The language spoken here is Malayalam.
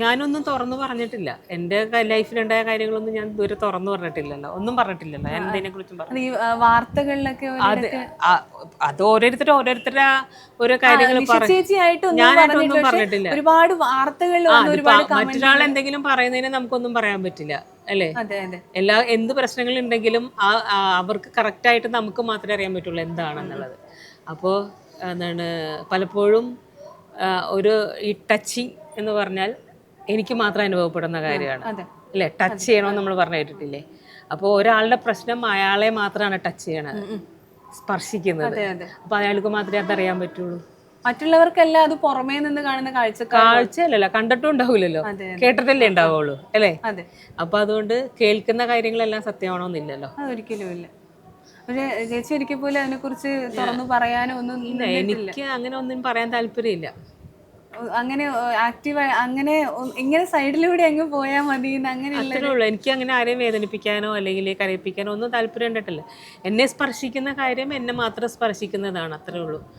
ഞാനൊന്നും തുറന്നു പറഞ്ഞിട്ടില്ല. എന്റെ ലൈഫിലുണ്ടായ കാര്യങ്ങളൊന്നും ഞാൻ ഇതുവരെ തുറന്നു പറഞ്ഞിട്ടില്ലല്ലോ. ഒന്നും പറഞ്ഞിട്ടില്ലല്ലോ. ഞാൻ എന്തിനെ കുറിച്ചും പറഞ്ഞു വാർത്തകളിലൊക്കെ അത് അത് ഓരോരുത്തരും ഓരോരുത്തരുടെ ഓരോ കാര്യങ്ങൾ ഞാനായിട്ടൊന്നും പറഞ്ഞിട്ടില്ല. ഒരുപാട് വാർത്തകളിൽ ഒരുപാട് മറ്റൊരാൾ എന്തെങ്കിലും പറയുന്നതിന് നമുക്കൊന്നും പറയാൻ പറ്റില്ല. അല്ലേ? എല്ലാ എന്ത് പ്രശ്നങ്ങളുണ്ടെങ്കിലും ഉണ്ടെങ്കിലും അവർക്ക് കറക്റ്റായിട്ട് നമുക്ക് മാത്രമേ അറിയാൻ പറ്റുള്ളൂ എന്താണെന്നുള്ളത്. അപ്പോൾ എന്താണ് പലപ്പോഴും ഒരു ഈ ടച്ചിങ് എന്ന് പറഞ്ഞാൽ എനിക്ക് മാത്രം അനുഭവപ്പെടുന്ന കാര്യമാണ്. അല്ലേ? ടച്ച് ചെയ്യണമെന്ന് നമ്മൾ പറഞ്ഞു കേട്ടിട്ടില്ലേ? അപ്പോൾ ഒരാളുടെ പ്രശ്നം അയാളെ മാത്രമാണ് ടച്ച് ചെയ്യണത്. സ്പർശിക്കുന്നത്. അപ്പൊ അയാൾക്ക് മാത്രമേ അതറിയാൻ പറ്റുള്ളൂ. മറ്റുള്ളവർക്കെല്ലാം അത് പുറമേ നിന്ന് കാണുന്ന കാഴ്ച കാഴ്ചയല്ലല്ലോ കണ്ടിട്ടും ഉണ്ടാവില്ലല്ലോ. കേട്ടിട്ടല്ലേ ഉണ്ടാവുള്ളൂ അല്ലേ? അതെ. അപ്പൊ അതുകൊണ്ട് കേൾക്കുന്ന കാര്യങ്ങളെല്ലാം സത്യമാണോന്നില്ലല്ലോ. ഒരിക്കലും ഇല്ല. പക്ഷെ ചേച്ചി ഒരിക്കൽ പോലും അതിനെ കുറിച്ച് തുറന്നു പറയാനോ ഒന്നും എനിക്ക് അങ്ങനെ ഒന്നും പറയാൻ താല്പര്യമില്ല. അങ്ങനെ ആക്റ്റീവ് അങ്ങനെ ഇങ്ങനെ സൈഡിലൂടെ അങ്ങ് പോയാൽ മതി അങ്ങനെ ഉള്ളൂ. എനിക്ക് അങ്ങനെ ആരെയും വേദനിപ്പിക്കാനോ അല്ലെങ്കിൽ കരയിപ്പിക്കാനോ ഒന്നും താല്പര്യം ഉണ്ടിട്ടില്ല എന്നെ സ്പർശിക്കുന്ന കാര്യം എന്നെ മാത്രം സ്പർശിക്കുന്നതാണ് അത്രേ ഉള്ളൂ.